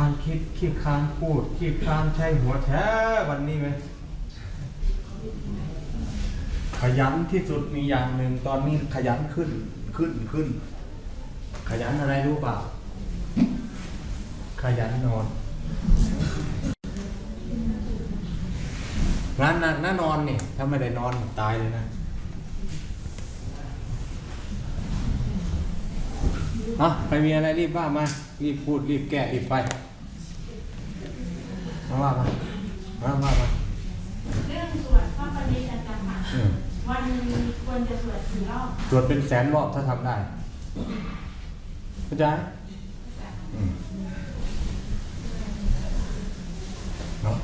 านคิดขี้คานพูดขี้คานใช้หัวแท้วันนี้ไหมขยันที่สุดมีอย่างหนึ่งตอนนี้ขยันขึ้นขึ้นขึ้น ขยันอะไรรู้เปล่า ขยันนอนงานนักน่านอนเนี่ยถ้าไม่ได้นอนตายเลยนะ อะใครมีอะไรรีบว่ามา รีบพูดรีบแก้รีบไปมาว่ามามาว่ามาเรื่องสวดพระปริยัติค่ะอืมวันหนึงควรจะสวดกี่รอบตรวจเป็นแสนรอบถ้าทำได้เข้าใจอืมเนาะ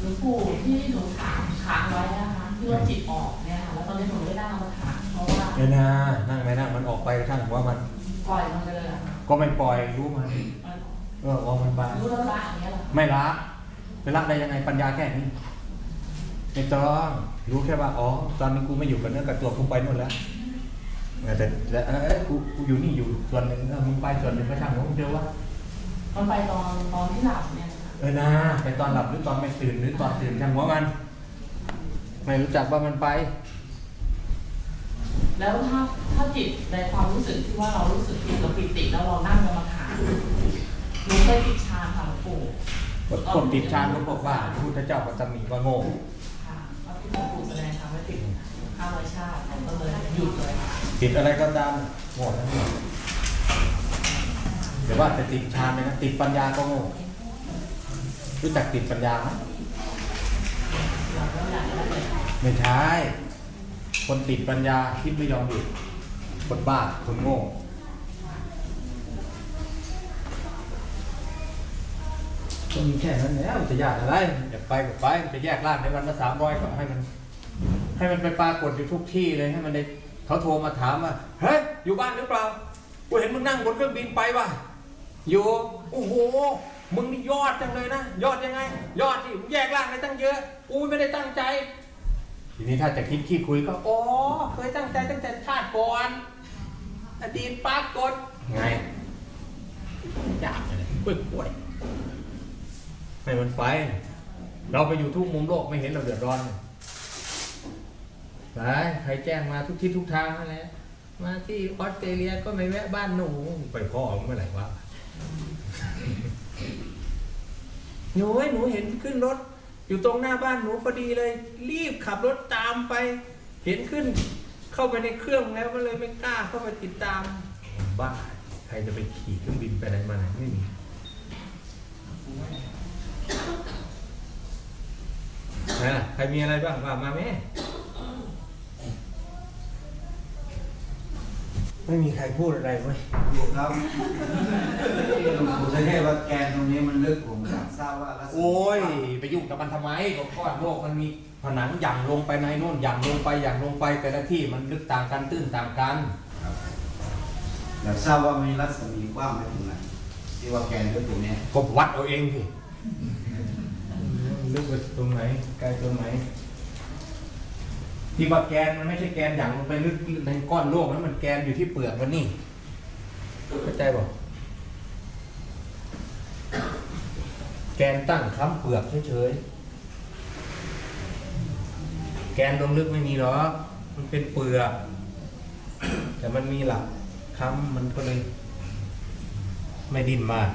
หลวงปู่ที่หนูถามค้างไว้นะคะที่ว่าจิตออกเนี่ยค่ะแล้วตอนนี้หนูไม่ได้เอามาถามเพราะว่าเดี๋ยวนะนั่งไหมนั่งมันออกไปช่างว่ามัน ปล่อยมันไปเลยอะค่ะก็ไม่ปล่อยรู้มันมันเออเอามันไปรู้แล้วละอย่างเงี้ยเหรอไม่ละไปละได้ยังไงปัญญาแค่นี้ไม่ต้องรู้แค่ว่าอ๋อตอนนี้กูไม่อยู่กับเนื้อกับตัวกูไปนู่นแล้วแต่แต่เออเอ้ยกูกูอยู่นี่อยู่ส่วนหนึ่งเออมึงไปส่วนหนึ่งก็ช่างว่ามึงเจอว่ามันไปตอนตอนที่หลับเนี่ยนะคะเออนะไปตอนหลับหรือตอนไม่ตื่นหรือตอนตื่นช่างหัวมัน ไม่รู้จักว่ามันไป แล้วถ้าถ้าจิตในความรู้สึกที่ว่าเรารู้สึกผิดเราปิติแล้วเรานั่งกรรมฐานหนูเคยติดฌานค่ะหลวงปู่คนติดฌานเขาบอกว่าพระพุทธเจ้าก็จะมีว่าโง่ค่ะแล้วที่หลวงปู่แสดงธรรมไว้ติดห้าร้อยชาติเราก็เลยหยุดเลยค่ะติดอะไรก็ตามโง่ทั้งหมดแต่ว่าจะติดฌานเลยนะติดปัญญาก็โง่รู้จักติดปัญญาไหมเราก็อยากจะเลยไม่ใช่ คนติดปัญญาคิดไม่ยอมหยุดคนบ้าคนโง่ก็มีแค่นั้นแล้วจะยากอะไรอย่าไปก็ไปมันจะแยกร่างในวันละสามร้อยก็ให้มัน ให้มันไปปรากฏอยู่ทุกที่เลยให้มันได้เขาโทรมาถามว่าเฮ้ยอยู่บ้านหรือเปล่ากูเห็นมึงนั่งบนเครื่องบินไปว่ะอยู่โอ้โหมึงนี่ยอดจังเลยนะ ยอดยังไง ยอดที่แยกร่างได้ตั้งเยอะกูไม่ได้ตั้งใจ ทีนี้ถ้าจะคิดขี้คุยก็อ๋อเคยตั้งใจตั้งแต่ชาติก่อนอดีตปรากฏไงยากเลยกล้วยกล้วยๆให้มันไป เราไปอยู่ทุกมุมโลกไม่เห็นเราเดือดร้อนเลยไปใครแจ้งมาทุกที่ทุกทางนั่นแหละมาที่ออสเตรเลียก็ไม่แวะบ้านหนูไปพ่อเมื่อไหร่วะหนูหนูเห็นขึ้นรถ อยู่ตรงหน้าบ้านหนูพอดีเลย รีบขับรถตามไป เห็นขึ้น เข้าไปในเครื่องแล้วก็เลยไม่กล้าเข้าไปติดตาม บ้าใครจะไปขี่เครื่องบินไปไหนมาไหนไม่มีนะใครมีอะไรบ้างว่ามาแม่ ไม่มีใครพูดอะไรเว้ยอยู่ครับที่หลวงปู่จะให้ว่าแกนตรงนี้มันลึกผมอยากทราบว่าลักษณะโอ้ย ไปยุ่งกับมันทำไมก็ก้อนโลกมันมีผนังหย่างลงไปในโน่นหย่างลงไปหย่างลงไปแต่ละที่มันลึกต่างกันตื้นต่างกัน อยากทราบว่ามีรัศมีกว้างไปถึงไหนที่ว่าแกนลึกตรงเนี้ยก็วัดเอาเองสิลึกไปตรงไหนไกลตรงไหน ที่ว่าแกนมันไม่ใช่แกนอย่างลงไปลึกในก้อนโลกนะมันแกนอยู่ที่เปลือกมันนี่เข้าใจบอกแกนตั้งค้ำเปลือกเฉยๆแกนลงลึกไม่มีหรอกมันเป็นเปลือกแต่มันมีหลักค้ำมันก็เลย ไม่ดิ้นมาก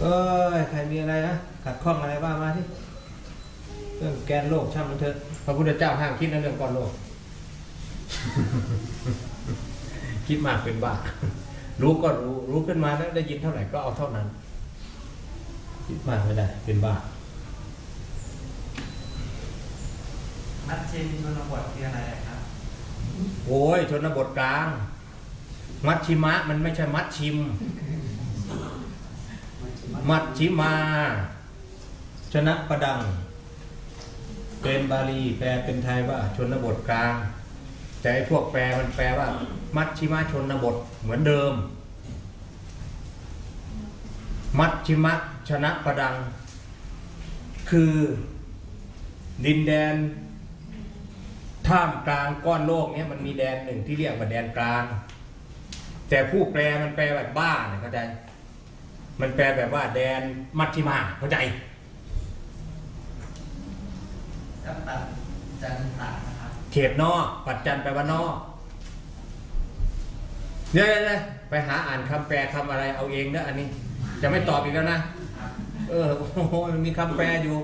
เอ้ยใครมีอะไรนะขัดข้องอะไรบ้างมาที่ เรื่องแกนโลกช่างมันเถอะพระพุทธเจ้าห้ามคิดในเรื่องก้อนโลก คิดมากเป็นบ้ารู้ก็รู้รู้ขึ้นมาแล้วได้ยินเท่าไหร่ก็เอาเท่านั้น คิดมากไม่ได้ เป็นบ้ามัดชิมชนบทคืออะไรครับโอ้ยชนบทกลาง มัชชิมะมันไม่ใช่มัดชิม มัชชิมาชนะประดัง เป็นบาลีแปลเป็นไทยว่าชนบทกลาง แต่ไอ้พวกแปลมันแปลว่า มัชชิมะชนบทเหมือนเดิม มัชชิมะชนะประดัง คือ ดินแดนท่ามกลางก้อนโลกเนี้ยมันมีแดนหนึ่งที่เรียกว่าแดนกลาง แต่ผู้แปลมันแปลแบบบ้าเนี่ยเข้าใจ มันแปลแบบว่าแดนมัชชิมาเข้าใจ จับตัดจันตะนะครับเขตนอก ปัจจันแปลว่านอกเนี่ยเนี่ยไปหาอ่านคำแปลคำอะไรเอาเองนะอันนี้ จะไม่ตอบอีกแล้วนะ เออโอ้โหมันมีคำแปลอยู่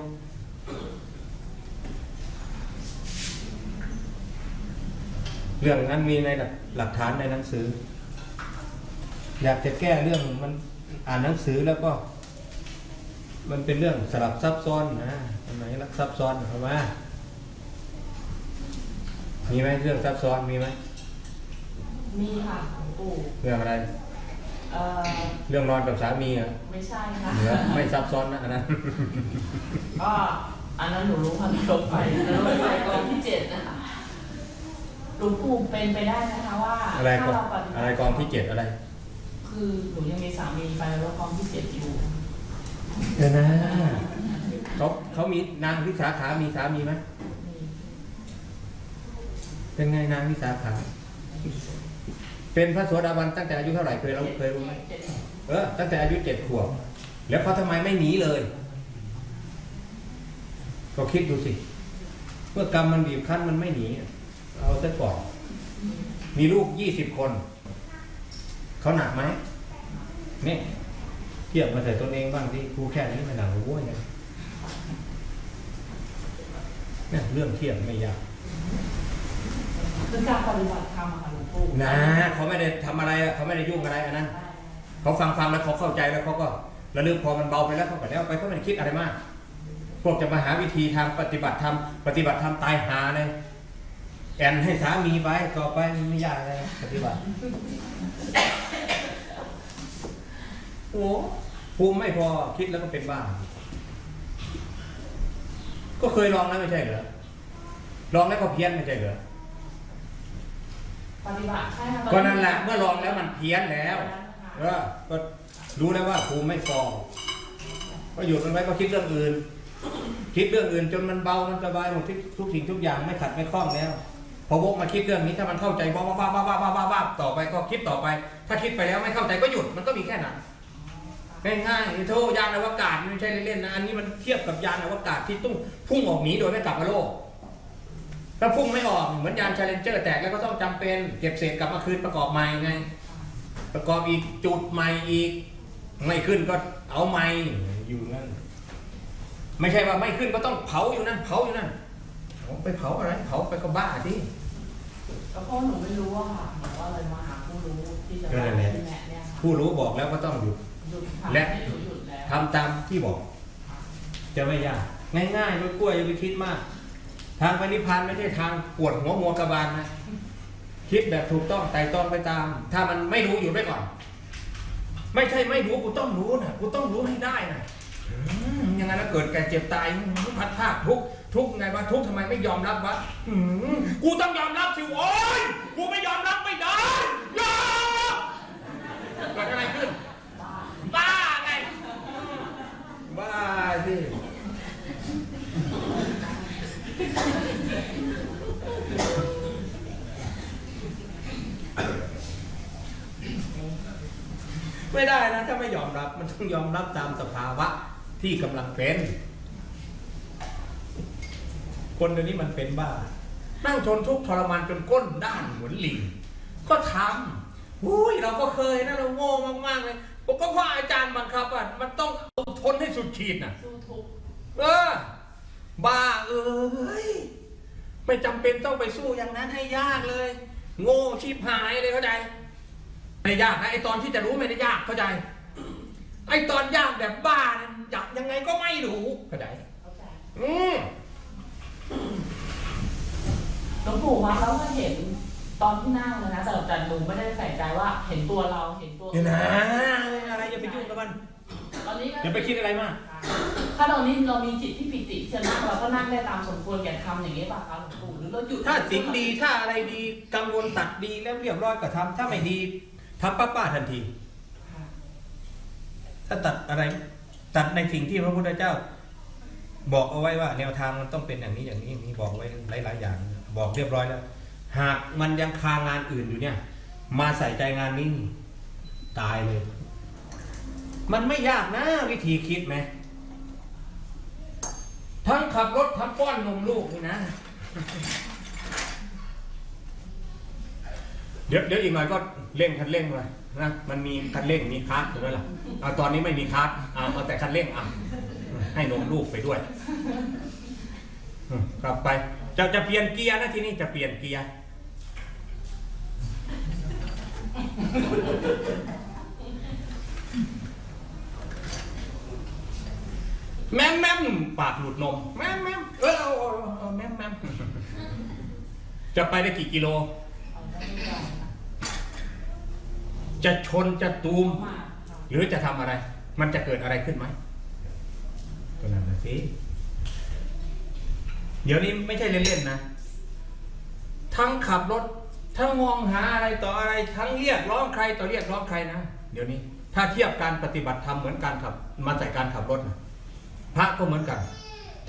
เรื่องนั้นมีในหลักหลักฐานในหนังสือ อยากจะแก้เรื่องมันอ่านหนังสือแล้วก็ มันเป็นเรื่องสลับซับซ้อนนะ ทำไมรักซับซ้อนเข้ามามีไหมเรื่องซับซ้อนมีไหมมีค่ะหลวงปู่เรื่องอะไร เอ่อ เรื่องนอนกับสามีเหรอะไม่ใช่ค่ะ เหนือไม่ซับซ้อนนะอันนั้น ก็อันนั้นหนูรู้พันลงไปแล้วลงไปกองที่เจ็ดนะคะหลวงปู่เป็นไปได้นะคะว่าอะไรกถ้าองเราปฏิบัติอะไรกองที่เจ็ดอะไร คือหนูยังมีสามีไปแล้วกองที่เจ็ดอยู่ เดี๋ยวนะ เขาเขามีนางวิสาขา มีสามีไหมเป็นไงนางวิสาขา เป็นพระโสดาบันตั้งแต่อายุเท่าไหร่เคยเราเคยรู้ไหมเออตั้งแต่อายุเจ็ดขวบแล้วเขาทำไมไม่หนีเลยก็คิดดูสิเมื่อกรรมมันบีบคั้นมันไม่หนีเอาซะก่อนมีลูกยี่สิบคน เขาหนักไหมเนี่ยเทียบมาใส่ตนเองบ้างที่ครูแค่นี้ไม่หนักหรือว่าเนี่ย เนี่ยเรื่องเทียบไม่ยากคือการปฏิบัติธรรมอะค่ะหลวงปู่นะเขาไม่ได้ทำอะไรอะเขาไม่ได้ยุ่งอะไรอันนั้นเขาฟังฟังแล้วเขาเข้าใจแล้วเขาก็ระลึกพอมันเบาไปแล้วเขาก็แล้วไปเขาไม่ได้คิดอะไรมาก พวกจะมาหาวิธีทางปฏิบัติธรรมปฏิบัติธรรมตายหาเลยแอนให้สามีไปต่อไปมันไม่ยากเลยปฏิบัติโอ้ภูมิไม่พอคิดแล้วก็เป็นบ้า ก็เคยลองแล้วไม่ใช่เหรอลองแล้วก็เพี้ยนไม่ใช่เหรอปฏิบัติใช่ค่ะก็นั่นแหละเมื่อลองแล้วมันเพี้ยนแล้วเออก็รู้แล้วว่าภูมิไม่ฟองก็หยุดมันไว้ก็คิดเรื่องอื่น คิดเรื่องอื่น จนมันเบามันสบายหมดทุกสิ่งทุกอย่างไม่ขัดไม่คล้องแล้วพอวกมาคิดเรื่องนี้ถ้ามันเข้าใจบ้าบ้าบ้าบ้าบ้าบ้าต่อไปก็คิดต่อไป ถ้าคิดไปแล้วไม่เข้าใจก็หยุดมันก็มีแค่นั้น ง่ายๆโทษยานอวกาศไม่ใช่เล่นๆนะ อันนี้มันเทียบกับยานอวกาศที่ต้องพุ่งออกหนีโดยไม่กลับมาโลก ถ้าพุ่งไม่ออกเหมือนยานชาเลนเจอร์แตกแล้วก็ต้องจำเป็นเก็บเศษกลับมาคืนประกอบใหม่ไง ประกอบอีกจุดใหม่อีก ไม่ขึ้นก็เอาใหม่อยู่นั่น ไม่ใช่ว่าไม่ขึ้นก็ต้องเผาอยู่นั่นเผาอยู่นั่นเอาไปเผาอะไรเผาไปก็บ้าที่ก็เพราะหนูไม่รู้อะค่ะหนูก็เลยมาหาผู้รู้ที่จะเออมาเนี่ยที่แนะเนี่ยค่ะผู้รู้บอกแล้วก็ต้องหยุดหยุดทำ และให้หนูหยุดแล้วทำตามที่บอก จะไม่ยาก ง่ายๆด้วยกล้วยอย่าไปคิดมาก ทางไปนิพพานไม่ใช่ทางปวดหัวมัวกระบาลนะ คิดแบบถูกต้องไต่ตองไปตาม ถ้ามันไม่รู้อยู่ไว้ก่อน ไม่ใช่ไม่รู้กูต้องรู้นะกูต้องรู้ให้ได้นะอืมอยังไงแล้วเกิดแก่เจ็บตายพัดภาคทุกข์ทุกข์ไงวะทุกข์ทำไมไม่ยอมรับวะอืมกูต้องยอมรับสิโอ้ยกูไม่ยอมรับไม่ได้ยอมเกิดอะไรขึ้น บ้าไง บ้าสิ ไม่ได้นะ ถ้าไม่ยอมรับมันต้องยอมรับตามสภาวะที่กำลังเป็น คนเดี๋ยวนี้มันเป็นบ้า นั่งทนทุกข์ทรมานจนก้นด้านเหมือนลิงก็ทำอุ้ยเราก็เคยนะเราโง่มากๆเลยผมก็ว่าอาจารย์บังคับอะมันต้องเอาทนให้สุดขีดน่ะสู้ทุกข์เออบ้าเอ้ยไม่จำเป็นต้องไปสู้อย่างนั้นให้ยากเลย โง่ชีพหายเลยเข้าใจ ไม่ยากนะไอตอนที่จะรู้ไม่ได้ยากเข้าใจ ไอตอนยากแบบบ้าเนี่ยอยากยังไงก็ไม่รู้เข้าใจเข้าใจอืมหลวงปู่คะแล้วก็เห็นตอนที่นั่งเลยนะแต่แต่หนูไม่ได้ใส่ใจว่าเห็นตัวเราเห็นตัวเดี๋ยวนะอะไรอย่าไปยุ่งกับมันตอนนี้ก็อย่าไปคิดอะไรมาก ถ้าตอนนี้เรามีจิตที่ปิติที่จะนั่งเราก็นั่งได้ตามสมควรแก่ทำอย่างนี้ป่ะคะหลวงปู่หรือเราหยุดถ้าสิ่งดีถ้าอะไรดีกังวลตัดดีแล้วเรียบร้อยก็ทำถ้าไม่ดี ทำป้าป้าๆทันทีค่ะถ้าตัดอะไร ตัดในสิ่งที่พระพุทธเจ้า บอกเอาไว้ว่า แนวทางมันต้องเป็นอย่างนี้อย่างนี้อย่างนี้บอกไว้หลาย ๆ อย่าง บอกเรียบร้อยแล้ว หากมันยังคางานอื่นอยู่เนี่ย มาใส่ใจงานนี้ตายเลย มันไม่ยากนะวิธีคิดไหมทั้งขับรถทั้งป้อนนมลูกนี่นะ เดี๋ยวเดี๋ยวอีกหน่อยก็เร่งคันเร่งเลยนะมันมีคันเร่งมีคาร์ดถูกไหมล่ะเอาตอนนี้ไม่มีคาร์ดเอาเอาแต่คันเร่งอะให้นมลูกไปด้วยกลับไปจะจะเปลี่ยนเกียร์นะทีนี้จะเปลี่ยนเกียร์แม่แม่ปากหลุดนมแม่แม่เออแม่แม่จะไปได้กี่กิโล เอาได้ไม่ได้ค่ะ จะชนจะตูม หรือจะทำอะไร มันจะเกิดอะไรขึ้นไหมก็นั่นนะสิเดี๋ยวนี้ไม่ใช่เล่นๆนะ ทั้งขับรถ ทั้งมองหาอะไรต่ออะไร ทั้งเรียกร้องใครต่อเรียกร้องใครนะ เดี๋ยวนี้ ถ้าเทียบการปฏิบัติธรรมเหมือนการขับ มาใส่การขับรถนะพระก็เหมือนกัน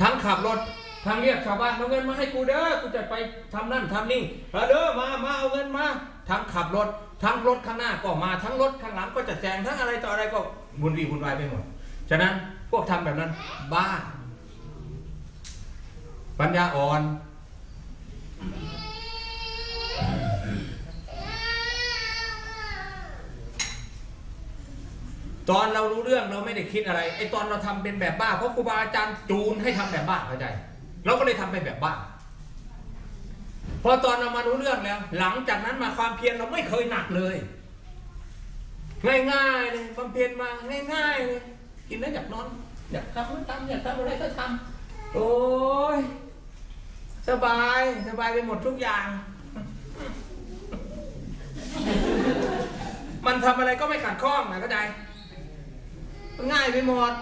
ทั้งขับรถ ทั้งเรียกชาวบ้านเอาเงินมาให้กูเด้อ กูจะไปทำนั่นทำนี่เอาเด้อมา มาเอาเงินมา ทั้งขับรถ ทั้งรถข้างหน้าก็มาทั้งรถข้างหลังก็จะแซงทั้งอะไรต่ออะไรก็บุญรีบุญวายไปหมด ฉะนั้นพวกทำแบบนั้นบ้า ปัญญาอ่อน ตอนเรารู้เรื่องเราไม่ได้คิดอะไรไอ้ตอนเราทำเป็นแบบบ้าเพราะครูบาอาจารย์จูนให้ทำแบบบ้าเข้าใจ เราก็เลยทำไปแบบบ้า พอตอนเรามารู้เรื่องแล้ว หลังจากนั้นมาความเพียรเราไม่เคยหนักเลย ง่ายๆเลยความเพียรมาง่ายๆเลยกินแล้วอยากนอนอยากทำก็ทำอยากทำอะไรก็ทำโอ้ยสบายสบายไปหมดทุกอย่าง มันทำอะไรก็ไม่ขัดข้องนะเข้าใจง่ายไปหมด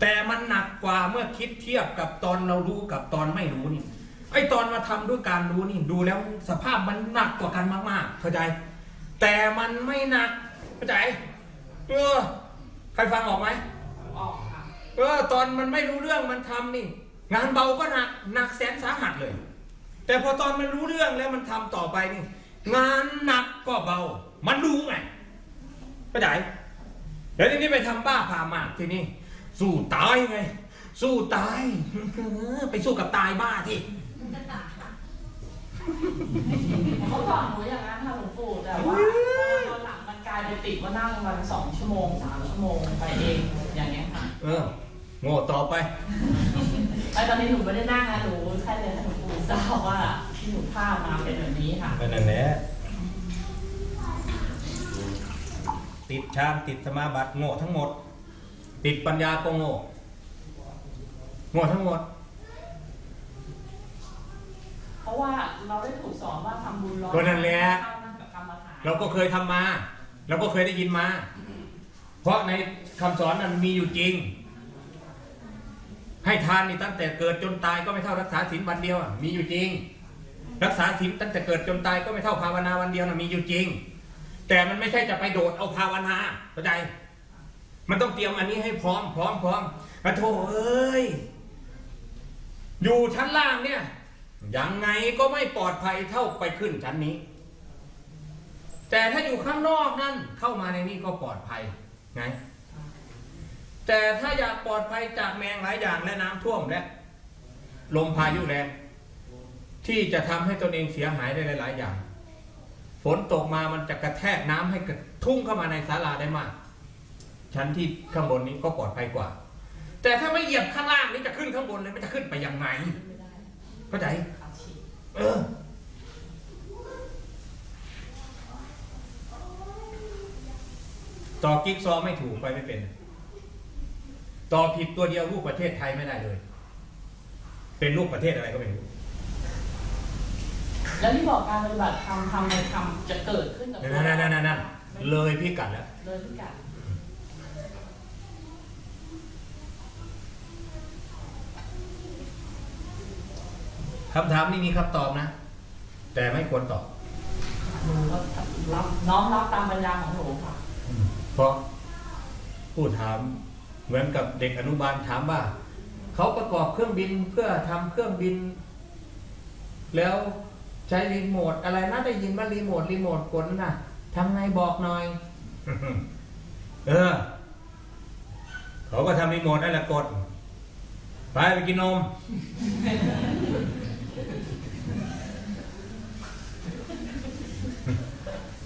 แต่มันหนักกว่าเมื่อคิดเทียบกับตอนเรารู้กับตอนไม่รู้นี่ ไอ้ตอนมาทำด้วยการรู้นี่ดูแล้วสภาพมันหนักกว่ากันมากๆเข้าใจ แต่มันไม่หนักเข้าใจเออใครฟังออกไหมออกค่ะเออตอนมันไม่รู้เรื่องมันทำนี่ งานเบาก็หนักหนักแสนสาหัสเลย แต่พอตอนมันรู้เรื่องแล้วมันทำต่อไปนี่ งานหนักก็เบา มันรู้ไงเข้าใจแล้วทีนี้ไปทำบ้าพามากทีนี้สู้ตายไง สู้ตาย ไปสู้กับตายบ้าที่ เขาสอนหนูอย่างนั้นค่ะหลวงปู่แต่ว่าพอตอนหลังมันกลายเป็นติดว่านั่งวันสองชั่วโมงสามชั่วโมงไปเองอย่างเงี้ยค่ะ เออโง่ต่อไปไอ้ตอนนี้หนูไม่ได้นั่งนะหนูแค่เลยให้หลวงปู่ทราบว่าที่หนูพลาดมาเป็นแบบนี้ค่ะก็นั่นแหละติดฌานติดสมาบัติโง่ทั้งหมด ติดปัญญาก็โง่โง่ทั้งหมดเพ ราะว่าเราได้ถูกสอนว่าทำบุญร้อยก็นั่นแหละเข้านั่งกับกรรมฐานเราก็เคยทำมา เราก็เคยได้ยินมา เพราะในคำสอนนั้นมีอยู่จริง ให้ทานนี่ตั้งแต่เกิดจนตายก็ไม่เท่ารักษาศีลวันเดียวอะมีอยู่จริง รักษาศีลตั้งแต่เกิดจนตายก็ไม่เท่าภาวนาวันเดียวนะมีอยู่จริง แต่มันไม่ใช่จะไปโดดเอาภาวนาเข้าใจ มันต้องเตรียมอันนี้ให้พร้อมพร้อมพร้อมอะโถเอ้ย อยู่ชั้นล่างเนี่ย ยังไงก็ไม่ปลอดภัยเท่าไปขึ้นชั้นนี้ แต่ถ้าอยู่ข้างนอกนั่นเข้ามาในนี้ก็ปลอดภัยไงแต่ถ้าอยากปลอดภัยจากแมงหลายอย่างและน้ำท่วมและลมพายุแรงที่จะทำให้ตนเองเสียหายได้หลาย ๆ อย่าง ฝนตกมามันจะกระแทกน้ำให้กระทุ่งเข้ามาในศาลาได้มาก ชั้นที่ข้างบนนี้ก็ปลอดภัยกว่า แต่ถ้าไม่เหยียบข้างล่างนี่จะขึ้นข้างบนเลยมันจะขึ้นไปยังไง เข้าใจขาฉีกเออต่อกิ๊กซอว์ไม่ถูกไปไม่เป็น ต่อผิดตัวเดียวรูปประเทศไทยไม่ได้เลย เป็นรูปประเทศอะไรก็ไม่รู้แล้วที่บอกการปฏิบัติธรรมทำในธรรมจะเกิดขึ้นกับนั่นนั่นนั่นนั่นนั่นเลยพี่กัดแล้วเลยพิกัด คำถามนี้มีคำตอบนะ แต่ไม่ควรตอบหนูก็รับน้อมรับตามปัญญาของหนูค่ะ เพราะผู้ถามเหมือนกับเด็กอนุบาลถามว่า เขาประกอบเครื่องบินเพื่อทำเครื่องบิน แล้วใช้รีโมทอะไรนะได้ยินว่ารีโมทรีโมทกดน่ะทำไงบอกหน่อย เออ เขาก็ทำรีโมทนั่นแหละกด ไปไปกินนม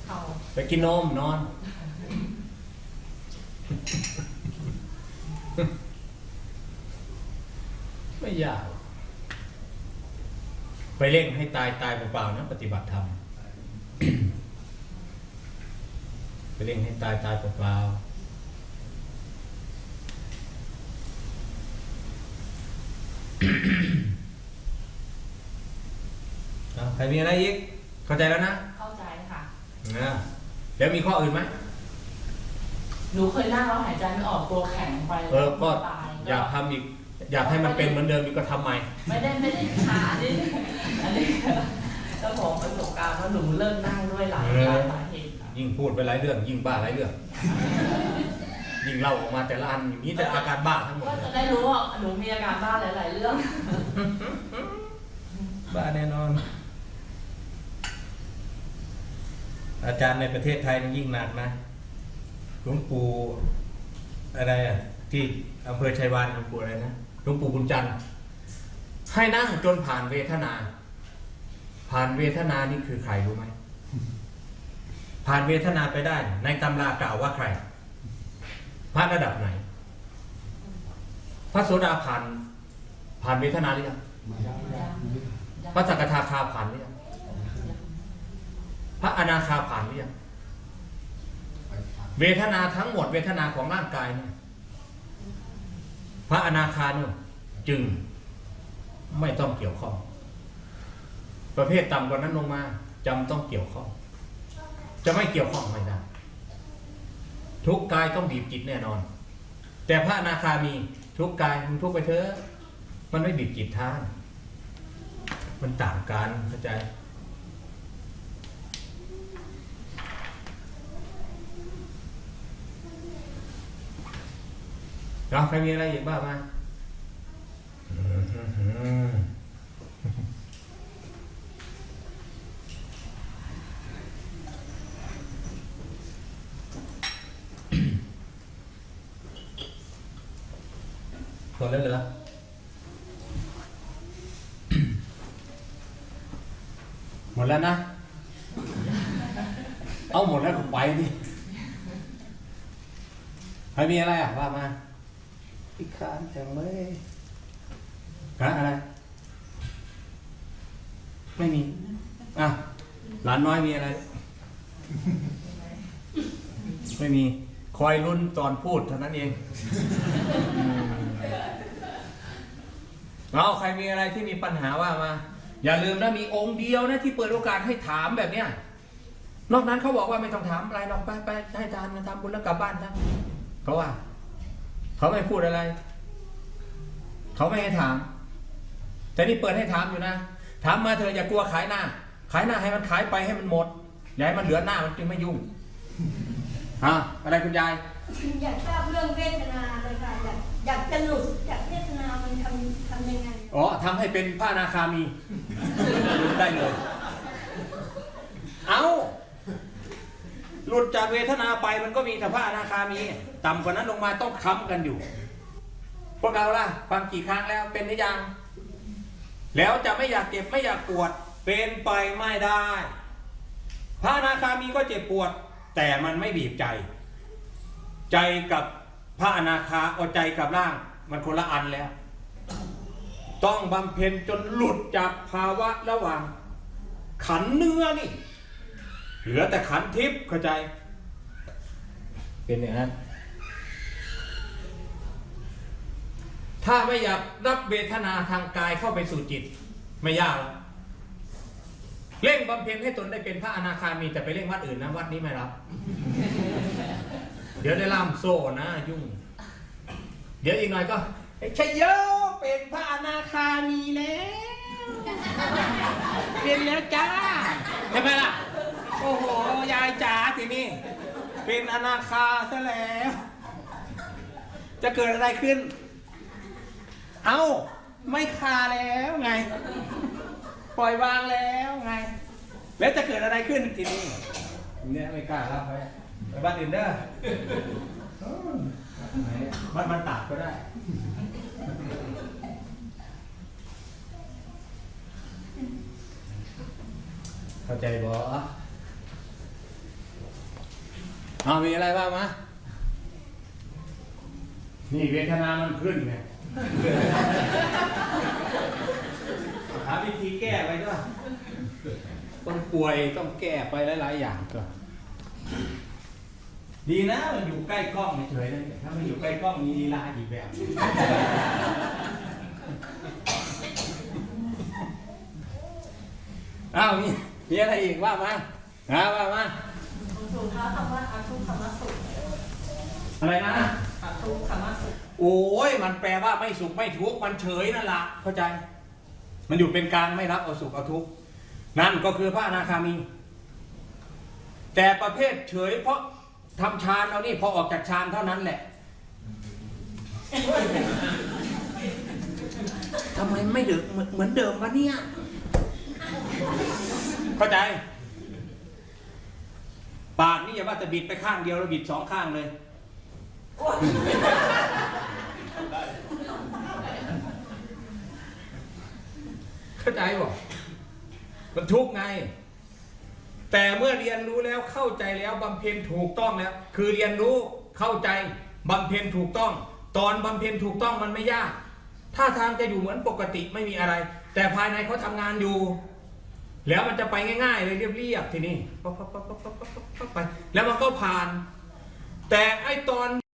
เขา ไปกินนมนอน ไม่ยาก ไปเร่งให้ตายตายเปล่าๆนะปฏิบัติธรรมไปเร่งให้ตายตายเปล่าๆเอาใครมีอะไรอีก เข้าใจแล้วนะ เข้าใจค่ะนะ แล้วมีข้ออื่นไหมหนูเคยนั่งแล้วหายใจไม่ออกตัวแข็งไปเออก็ตายอยากทำอีก อยากให้มันเป็นเหมือนเดิมอีกก็ทำใหม่ ไม่ได้ไม่ได้ขาอันนี้อันนี้เจ้าของประสบการณ์ว่าหนูเลิกนั่งด้วยหลายเออหลายสาเหตุค่ะยิ่งพูดไปหลายเรื่อง ยิ่งบ้าหลายเรื่อง ยิ่งเล่าออกมาแต่ละอันอย่างนี้แต่อาการบ้าทั้งหมดก็เลจะยได้รู้ว่าหนูมีอาการบ้าหลาย ๆ เรื่อง บ้าแน่นอน อาจารย์ในประเทศไทยนี่ยิ่งหนักนะหลวงปู่อะไรอะที่อำเภอชัยวานหลวงปู่อะไรนะหลวงปู่บุญจันทร์ให้นั่งจนผ่านเวทนา ผ่านเวทนานี่คือใครรู้ไหมผ่านเวทนาไปได้ ในตำรากล่าวว่าใครพระระดับไหน พระโสดาผ่านผ่านเวทนาหรือยังพระสักทาคาผ่านหรือยัง พระอนาคาผ่านหรือยังเวทนาทั้งหมดเวทนาของร่างกายเนี่ยพระอนาคาเนี่ยจึงไม่ต้องเกี่ยวข้อง ประเภทต่ำกว่านั้นลงมาจำต้องเกี่ยวข้อง จะไม่เกี่ยวข้องไม่ได้ทุกกายต้องบีบจิตแน่นอน แต่พระอนาคามีทุกกายมึงทุกไปเถอะมันไม่บีบจิตท่านมันต่างกันเข้าใจ เราใครมีอะไรอีกบ้างมาอืมหมดแล้วเหรอหมดแล้วนะ เอาหมดแล้วก็ไปดิใครมีอะไรอะว่ามา อีกคานจังเลยฮะอะไร ไม่มี อะ หลานน้อยมีอะไร ไม่มี คอยลุ้นตอนพูดเท่านั้นเองเราใครมีอะไรที่มีปัญหาว่ามา อย่าลืมนะมีองค์เดียวนะที่เปิดโอกาสให้ถามแบบเนี้ยนอกนั้นเขาบอกว่าไม่ต้องถามอะไรหรอกไปไปให้ทานมาทำบุญแล้วกลับบ้านนะเขาะว่า เขาไม่พูดอะไร เขาไม่ให้ถาม แต่นี่เปิดให้ถามอยู่นะ ถามมาเถอะอย่ากลัวขายหน้า ขายหน้าให้มันขายไปให้มันหมดอย่าให้มันเหลือหน้ามันจึงไม่ยุ่งฮะอะไรคุณยาย อยากทราบเรื่องเวทนาเลยค่ะอยากอยากจะหลุดจากเวทนามันทำทำยังไง อ๋อทำให้เป็นพระอนาคามี ได้เลย เอา หลุดจากเวทนาไปมันก็มีแต่พระอนาคามี ต่ำกว่านั้นลงมาต้องค้ำกันอยู่ พวกเราล่ะฟังกี่ครั้งแล้วเป็นหรือยัง แล้วจะไม่อยากเจ็บไม่อยากปวด เป็นไปไม่ได้ พระอนาคามีก็เจ็บปวด แต่มันไม่บีบใจ ใจกับพระอนาคาเอาใจกับร่าง มันคนละอันแล้ว ต้องบำเพ็ญจนหลุดจากภาวะระหว่างขันเนื้อนี่ เหลือแต่ขันทิพย์เข้าใจ เป็นอย่างนั้น ถ้าไม่อยากรับเวทนาทางกายเข้าไปสู่จิต ไม่ยากหรอกเร่งบำเพ็ญให้ตนได้เป็นพระอนาคามีแต่ไปเร่งวัดอื่นนะวัดนี้ไม่รับ เดี๋ยวได้ล่ามโซ่นะ ยุ่ง เดี๋ยวอีกหน่อยก็ชัยโยเป็นพระอนาคามีแล้ว เป็นแล้วจ้าใช่ไหมล่ะ โอ้โห ยายจ๋าทีนี้เป็นอนาคาซะแล้ว จะเกิดอะไรขึ้น เอ้า ไม่คาแล้วไง ปล่อยวางแล้วไง แล้วจะเกิดอะไรขึ้นทีนี้เนี่ยไม่กล้ารับไปไปบ้านอื่นเด้อเออไหนบ้านมันตากก็ได้เข้าใจบ่ เอามีอะไรบ้างมะนี่เวทนามันขึ้นไงหาวิธีแก้ไปด้วยต้องป่วยต้องแก้ไปหลายๆอย่างก็ ดีนะมันอยู่ใกล้กล้องเฉยๆนะถ้ามันอยู่ใกล้กล้องมีลีลาอีกแบบอ้าวมีมีอะไรอีกว่ามาหาว่ามา สูตรเขาคำว่าอาทุกคำว่าสุขอะไรนะอาทุกคำว่าสุขโอ้ยมันแปลว่าไม่สุขไม่ทุกข์มันเฉยนั่นละเข้าใจ มันอยู่เป็นกลางไม่รับเอาสุขเอาทุกข์นั่นก็คือพระอนาคามี แต่ประเภทเฉย เพราะทำฌานเอานี่พอออกจากฌานเท่านั้นแหละทำไมไม่เดิมเหมือนเดิมวะเนี่ย เข้าใจปาก นี่อย่าว่าแต่บิดไปข้างเดียวแล้วบิดสองข้างเลยเข้าใจบ่มันทุกไง แต่เมื่อเรียนรู้แล้วเข้าใจแล้วบำเพ็ญถูกต้องแล้ว คือเรียนรู้เข้าใจบำเพ็ญถูกต้อง ตอนบำเพ็ญถูกต้องมันไม่ยาก ถ้าทางจะอยู่เหมือนปกติไม่มีอะไร แต่ภายในเขาทำงานอยู่ แล้วมันจะไปง่ายๆเลยเรียบๆทีนี้ปั๊บปั๊บปั๊บปั๊บปั๊บปั๊บไปแล้วมันก็ผ่าน แต่ไอตอน